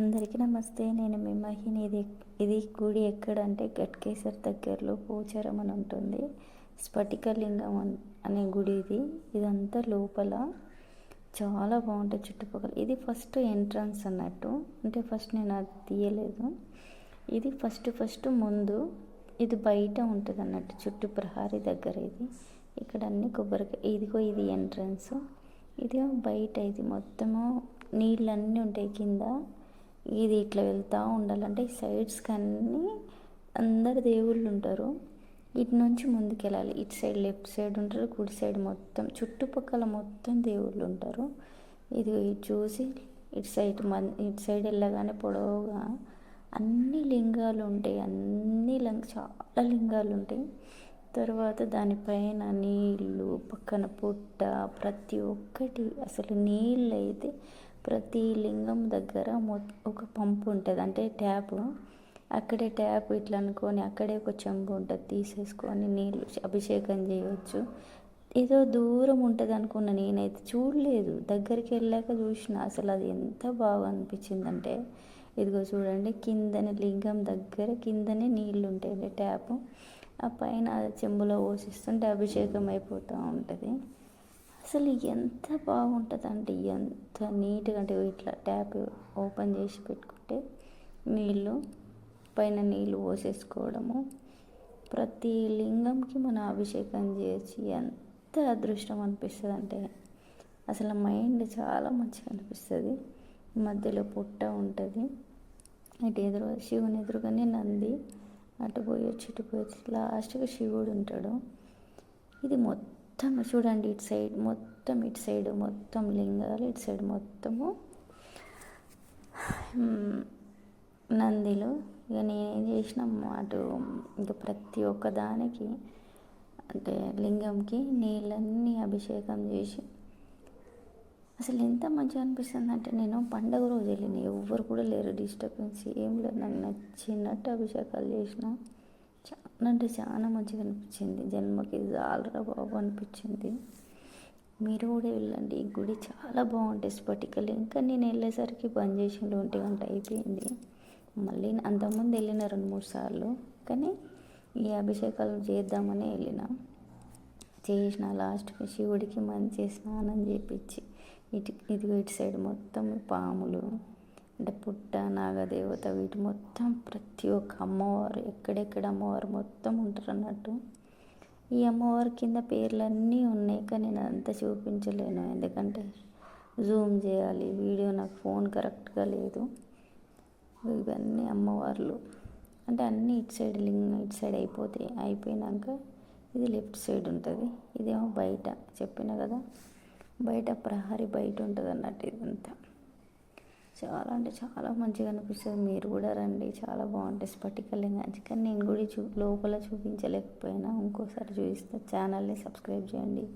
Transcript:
అందరికీ నమస్తే. నేను మీ ఇది ఇది గుడి ఎక్కడంటే గట్కేసర్ దగ్గరలో పోచారం అని ఉంటుంది. స్ఫటికలింగం అనే గుడి ఇది. ఇదంతా లోపల చాలా బాగుంటుంది చుట్టుపక్కల. ఇది ఫస్ట్ ఎంట్రన్స్ అన్నట్టు. అంటే ఫస్ట్ నేను అది తీయలేదు. ఇది ఫస్ట్ ఫస్ట్ ముందు ఇది బయట ఉంటుంది అన్నట్టు. చుట్టూ ప్రహారీ దగ్గర ఇది. ఇక్కడ అన్ని కొబ్బరికాయ ఇదిగో ఇది ఎంట్రన్స్. ఇది బయట ఇది. మొత్తము నీళ్ళన్నీ ఉంటాయి కింద. ఇది ఇట్లా వెళ్తూ ఉండాలంటే ఈ సైడ్స్కి అన్నీ అందరు దేవుళ్ళు ఉంటారు. ఇటు నుంచి ముందుకెళ్ళాలి. ఇటు సైడ్ లెఫ్ట్ సైడ్ ఉంటారు. కుడి సైడ్ మొత్తం చుట్టుపక్కల మొత్తం దేవుళ్ళు ఉంటారు. ఇది చూసి ఇటు సైడ్ మన్ ఇటు సైడ్ వెళ్ళగానే పొడవుగా అన్ని లింగాలు ఉంటాయి. అన్ని లింగ చాలా లింగాలు ఉంటాయి. తర్వాత దానిపైన నీళ్ళు పక్కన పుట్ట ప్రతి ఒక్కటి అసలు నీళ్ళు అయితే ప్రతి లింగం దగ్గర మొ ఒక పంపు ఉంటుంది. అంటే ట్యాప్. అక్కడే ట్యాప్ ఇట్లా అనుకొని అక్కడే ఒక చెంబు ఉంటుంది. తీసేసుకొని నీళ్ళు అభిషేకం చేయవచ్చు ఏదో దూరం ఉంటుంది అనుకున్న నేనైతే. చూడలేదు. దగ్గరికి వెళ్ళాక చూసిన. అసలు అది ఎంత బాగా అనిపించిందంటే ఇదిగో చూడండి. కిందనే లింగం దగ్గర కిందనే నీళ్ళు ఉంటాయండి ట్యాప్. ఆ పైన చెంబులో పోసిస్తుంటే అభిషేకం అయిపోతూ ఉంటుంది. అసలు ఎంత బాగుంటుంది అంటే ఎంత నీట్గా అంటే ఇట్లా ట్యాప్ ఓపెన్ చేసి పెట్టుకుంటే నీళ్ళు పైన నీళ్ళు పోసేసుకోవడము. ప్రతి లింగంకి మనం అభిషేకం చేసి ఎంత అదృష్టం అనిపిస్తుంది అంటే అసలు మైండ్ చాలా మంచిగా అనిపిస్తుంది. మధ్యలో పుట్ట ఉంటుంది. ఇటు ఎదురు శివుని ఎదురుగానే నంది అటు పోయి వచ్చి ఇటు పోయి వచ్చి లాస్ట్గా శివుడు ఉంటాడు. ఇది మొత్తం మొత్తం చూడండి ఇటు సైడ్ మొత్తం ఇటు సైడ్ మొత్తం లింగాలు ఇటు సైడ్ మొత్తము. నందిలు ఇక నేనేం చేసిన అటు ఇంకా ప్రతి ఒక్క దానికి అంటే లింగంకి నీళ్ళన్నీ అభిషేకం చేసి అసలు ఎంత మంచిగా అనిపిస్తుంది అంటే నేను పండగ రోజు వెళ్ళిన ఎవ్వరు కూడా లేరు డిస్టర్బెన్స్ ఏం లేదు. నాకు నచ్చినట్టు అభిషేకాలు చేసిన. చాలా అంటే చాలా మంచిగా అనిపించింది. జన్మకి జాలరా బాబు అనిపించింది. మీరు కూడా వెళ్ళండి. ఈ గుడి చాలా బాగుంటుంది స్ఫటికలు. ఇంకా నేను వెళ్ళేసరికి బంద్ చేసిండు ఒంటి గంట అయిపోయింది. మళ్ళీ అంతకుముందు వెళ్ళిన రెండు మూడు సార్లు. కానీ ఈ అభిషేకాలు చేద్దామని వెళ్ళిన. చేసిన లాస్ట్కి శివుడికి మంచి స్నానం చేపించి ఇటు ఇదిగో ఇటు సైడ్ మొత్తం పాములు. అంటే పుట్ట నాగదేవత వీటి మొత్తం ప్రతి ఒక్క అమ్మవారు ఎక్కడెక్కడ అమ్మవారు మొత్తం ఉంటారు అన్నట్టు. ఈ అమ్మవారి కింద పేర్లన్నీ ఉన్నాయి కానీ నేను అంతా చూపించలేను. ఎందుకంటే జూమ్ చేయాలి వీడియో నాకు ఫోన్ కరెక్ట్గా లేదు. ఇవన్నీ అమ్మవార్లు. అంటే అన్నీ ఇటు సైడ్ లింగ్ ఇటు సైడ్ అయిపోతాయి అయిపోయినాక ఇది లెఫ్ట్ సైడ్ ఉంటుంది. ఇదేమో బయట. చెప్పిన కదా బయట ప్రహరీ బయట ఉంటుంది అన్నట్టు ఇదంతా. చాలా అంటే చాలా మంచిగా అనిపిస్తుంది. మీరు కూడా రండి. చాలా బాగుంటాయి స్ఫటికలింగాంచి కానీ నేను కూడా చూ లోపల చూపించలేకపోయినా. ఇంకోసారి చూపిస్తా. ఛానల్ని సబ్స్క్రైబ్ చేయండి.